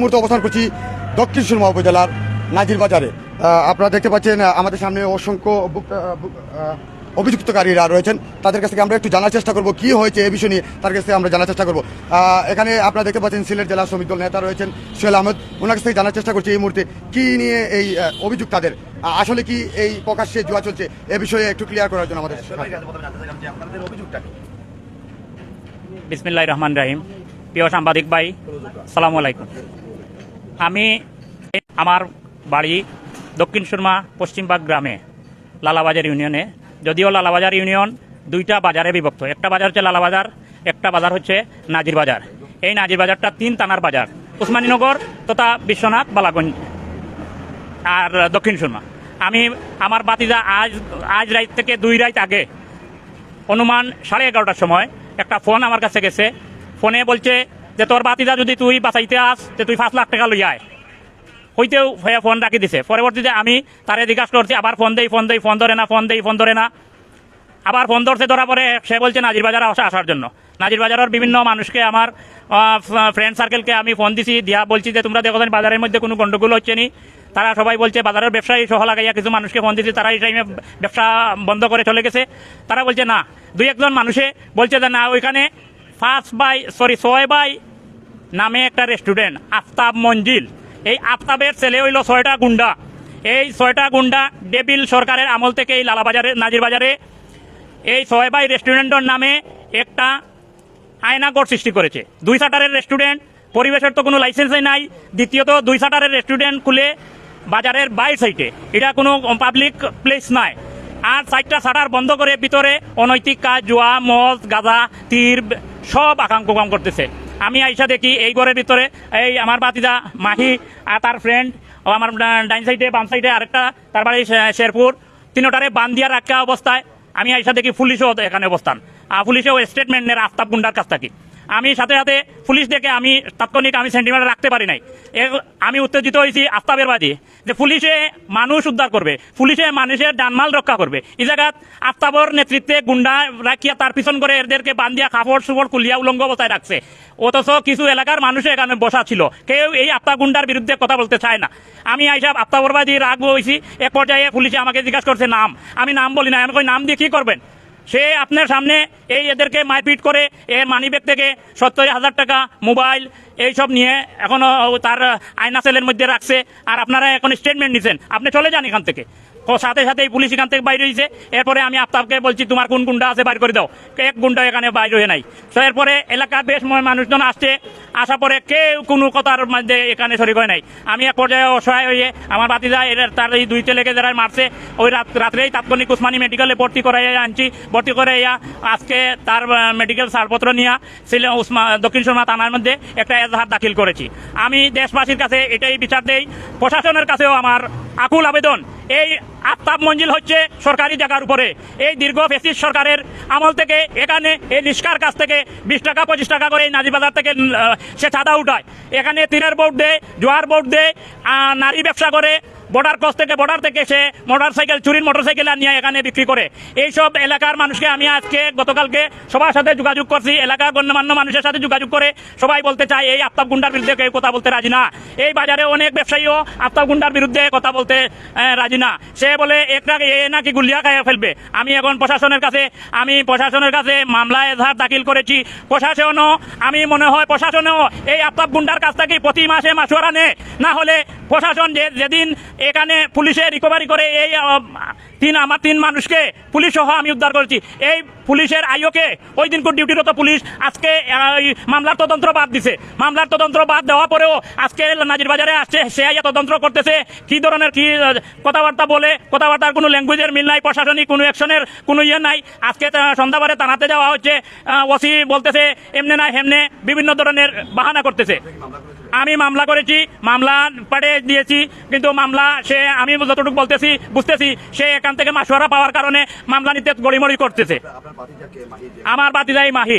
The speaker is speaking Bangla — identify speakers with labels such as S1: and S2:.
S1: মুহূর্তে অবস্থান করছি দক্ষিণ সুরমা উপজেলার নাজির বাজারে। আপনারা দেখতে পাচ্ছেন আমাদের সামনে অসংখ্য অভিযুক্তকারীরা রয়েছেন। তাদের কাছ থেকে আমরা একটু জানার চেষ্টা করব, কি হয়েছে এ বিষয় নিয়ে তার কাছ থেকে আমরা জানার চেষ্টা করব। এখানে আপনারা দেখতে পাচ্ছেন, সিলেট জেলা শ্রমিক দল নেতা রয়েছেন সোহেল আহমেদ। ওনার কাছ থেকে জানার চেষ্টা করছি এই মুহূর্তে, কি নিয়ে এই অভিযোগ তাদের আসলে কি এই প্রকাশ্যে জুয়া চলছে? এ বিষয়ে একটু ক্লিয়ার করার জন্য আমাদের
S2: বিসমিল্লাহ রহমান রাহিম। প্রিয় সাংবাদিক ভাই, সালাম আলাইকুম। আমি আমার বাড়ি দক্ষিণ সুরমা পশ্চিমবাগ গ্রামে, লালাবাজার ইউনিয়নে। যদিও লালাবাজার ইউনিয়ন দুইটা বাজারে বিভক্ত। একটা বাজার হচ্ছে লালাবাজার, একটা বাজার হচ্ছে নাজির বাজার। এই নাজির বাজারটা তিন টানার বাজার। উসমানীনগর তথা বিশ্বনাথ, বালাগঞ্জ আর দক্ষিণ সুরমা। আমি আমার বাতিজা আজ আজ রাত থেকে দুই রাত আগে অনুমান সাড়ে এগারোটার সময় একটা ফোন আমার কাছে গেছে। ফোনে বলছে যে তোর বাতিদা যদি তুই বাঁচাইতে আস, যে তুই পাঁচ লাখ টাকা লই আয়। হইতেও হয়ে ফোন রাখি দিছে। পরবর্তীতে আমি তারে জিজ্ঞাসা করছি, আবার ফোন দেই ফোন দেই, ফোন ধরে না, ফোন দেই, ফোন ধরে না। আবার ফোন ধরছে ধরা পরে সে বলছে, নাজির বাজার আসা, আসার জন্য। নাজির বাজারের বিভিন্ন মানুষকে আমার ফ্রেন্ড সার্কেলকে আমি ফোন দিছি। দিয়া বলছি যে, তোমরা দেখো বাজারের মধ্যে কোনো গন্ডগোল হচ্ছে নি? তারা সবাই বলছে, বাজারের ব্যবসায়ী সহ লাগাইয়া কিছু মানুষকে ফোন দিছি। তারা এই টাইমে ব্যবসা বন্ধ করে চলে গেছে। তারা বলছে, না। দুই একজন মানুষে বলছে যে, না, ওইখানে ফার্স্ট বাই সরি ছয় বাই নামে একটা রেস্টুরেন্ট আফতাব মঞ্জিল। এই আফতাবের ছেলে হইল ছয়টা গুন্ডা। এই ছয়টা গুন্ডা ডেবিল সরকারের আমল থেকে এই লালাবাজারে নাজির বাজারে এই ছয় বাই রেস্টুরেন্টের নামে একটা আয়নাগর সৃষ্টি করেছে। দুই শাটারের রেস্টুরেন্ট পরিবেশের তো কোনো লাইসেন্সই নাই। দ্বিতীয়ত, দুই শাটারের রেস্টুরেন্ট খুলে বাজারের বাইর সাইটে এটা কোনো পাবলিক প্লেস নাই। আর সাইটটা সাটার বন্ধ করে ভিতরে অনৈতিক কাজ, জুয়া, মদ, গাঁজা, তীর, সব আকাঙ্ক কাম করতেছে। আমি আইসা দেখি এই ঘরের ভিতরে, এই আমার বাতিদা মাহি আর তার ফ্রেন্ড ও আমার ডাইন সাইডে বাম সাইডে আরেকটা তারপরে শেরপুর। তিনোটারে বান দিয়া রাখা অবস্থায় আমি আইসা দেখি পুলিশও এখানে অবস্থান। আর পুলিশেও স্টেটমেন্ট নেয় আফতাব গুন্ডার কাছ থেকে। আমি সাথে সাথে পুলিশ দেখে আমি তাৎক্ষণিক আমি সেন্টিমেন্ট রাখতে পারি নাই। আমি উত্তেজিত হয়েছি আফতাবের বাদী যে পুলিশে মানুষ উদ্ধার করবে, পুলিশে মানুষের ডানমাল রক্ষা করবে। এই জায়গাত আফতাবর নেতৃত্বে গুন্ডা রাখিয়া তার পিছন করে এদেরকে বান্ধিয়া কাপড় সুপড় কুলিয়া উলঙ্গ অবস্থায় রাখছে। অথচ কিছু এলাকার মানুষ এখানে বসা ছিল। কেউ এই আফতাব গুন্ডার বিরুদ্ধে কথা বলতে চায় না। আমি আইসা আফতাবরবাদী রাগ হয়েছি এক পর্যায়ে পুলিশে আমাকে জিজ্ঞাসা করছে, নাম? আমি নাম বলি না। আমি নাম দিয়ে কি করবেন? সে আপনার সামনে এই এদেরকে মারপিট করে এর মানিব্যাগ থেকে সত্তর হাজার টাকা মোবাইল এইসব নিয়ে এখনও তার আয়না সেলের মধ্যে রাখছে। আর আপনারা এখন স্টেটমেন্ট নিছেন। আপনি চলে যান এখান থেকে। সাথে সাথে এই পুলিশ এখান থেকে বাইরে হয়েছে এরপরে আমি আফতাবকে বলছি, তোমার কোন গুন্ডা আছে বাইর করে দাও। এক গুন্ডা এখানে বাইর হয়ে নাই। তো এরপরে এলাকার বেশ মানুষজন আসছে। আসা পরে কেউ কোনো কথার মধ্যে এখানে শরিক হয় নাই। আমি এক পর্যায়ে অসহায় হয়ে আমার বাতিজা এর তার এই দুই ছেলেকে যারা মারছে, ওই রাত রাত্রেই তাৎক্ষণিক উসমানী মেডিকেলে ভর্তি করে আনছি। ভর্তি করে ইয়া, আজকে তার মেডিকেল ছাড়পত্র নিয়ে ছিল উসমা, দক্ষিণ সুরমা থানার মধ্যে একটা এজাহার দাখিল করেছি। আমি দেশবাসীর কাছে এটাই বিচার দেই, প্রশাসনের কাছেও আমার আকুল আবেদন, এই আফতাব মঞ্জিল হচ্ছে সরকারি জায়গার উপরে। এই দীর্ঘ ফেসিস সরকারের আমল থেকে এখানে, এই নিষ্কার কাছ থেকে বিশ টাকা, পঁচিশ টাকা করে এই নাজিবাজার থেকে সে চাঁদা উঠায়। এখানে তীরের বোর্ড দেয়, জোয়ার বোর্ড দেয় নারী ব্যবসা করে বর্ডার ক্রস থেকে বর্ডার থেকে সে মোটর সাইকেল চুরির মোটর সাইকেল নিয়ে এখানে বিক্রি করে। এইসব এলাকার মানুষকে আমি আজকে, গতকালকে সবার সাথে যোগাযোগ করছি। এলাকার গণ্যমান্য মানুষের সাথে যোগাযোগ করে সবাই বলতে চায়, এই আফতাব গুন্ডার বিরুদ্ধে কেউ কথা বলতে রাজি না। এই বাজারে অনেক ব্যবসায়ীও আফতাব গুন্ডার বিরুদ্ধে কথা বলতে রাজি না। সে বলে একটা এ নাকি গুলিয়া খাইয়া ফেলবে? আমি এখন প্রশাসনের কাছে, আমি প্রশাসনের কাছে মামলা এজাহার দাখিল করেছি। প্রশাসনও, আমি মনে হয় প্রশাসনেও এই আফতাব গুন্ডার কাছ থেকে প্রতি মাসে মাসুয়ারা নেয়। না হলে প্রশাসন যে যেদিন এখানে পুলিশে রিকভারি করে এই তিন, আমার তিন মানুষকে পুলিশ সহ আমি উদ্ধার করেছি। এই পুলিশের আইওকে ওই দিন ডিউটিরত পুলিশ আজকে মামলার তদন্ত বাদ দিছে। মামলার তদন্ত বাদ দেওয়া পরেও আজকে নাজির বাজারে আসছে, সে আইয়া তদন্ত করতেছে। কি ধরনের কি কথাবার্তা বলে, কথাবার্তার কোনো ল্যাঙ্গুয়েজের মিল নাই, প্রশাসনিক কোনো অ্যাকশনের কোনো ইয়ে নাই। আজকে সন্ধ্যাবারে থানাতে যাওয়া হচ্ছে ওসি বলতেছে, এমনে না, হেমনে বিভিন্ন ধরনের বাহানা করতেছে। আমি মামলা করেছি মামলা পাঠে দিয়েছি কিন্তু মামলা সে আমি যতটুকু বলতেছি বুঝতেছি সে এখান থেকে মাসুয়ারা পাওয়ার কারণে মামলা নিতে গড়িমড়ি করতেছে। আমার বাতিদাই মাহি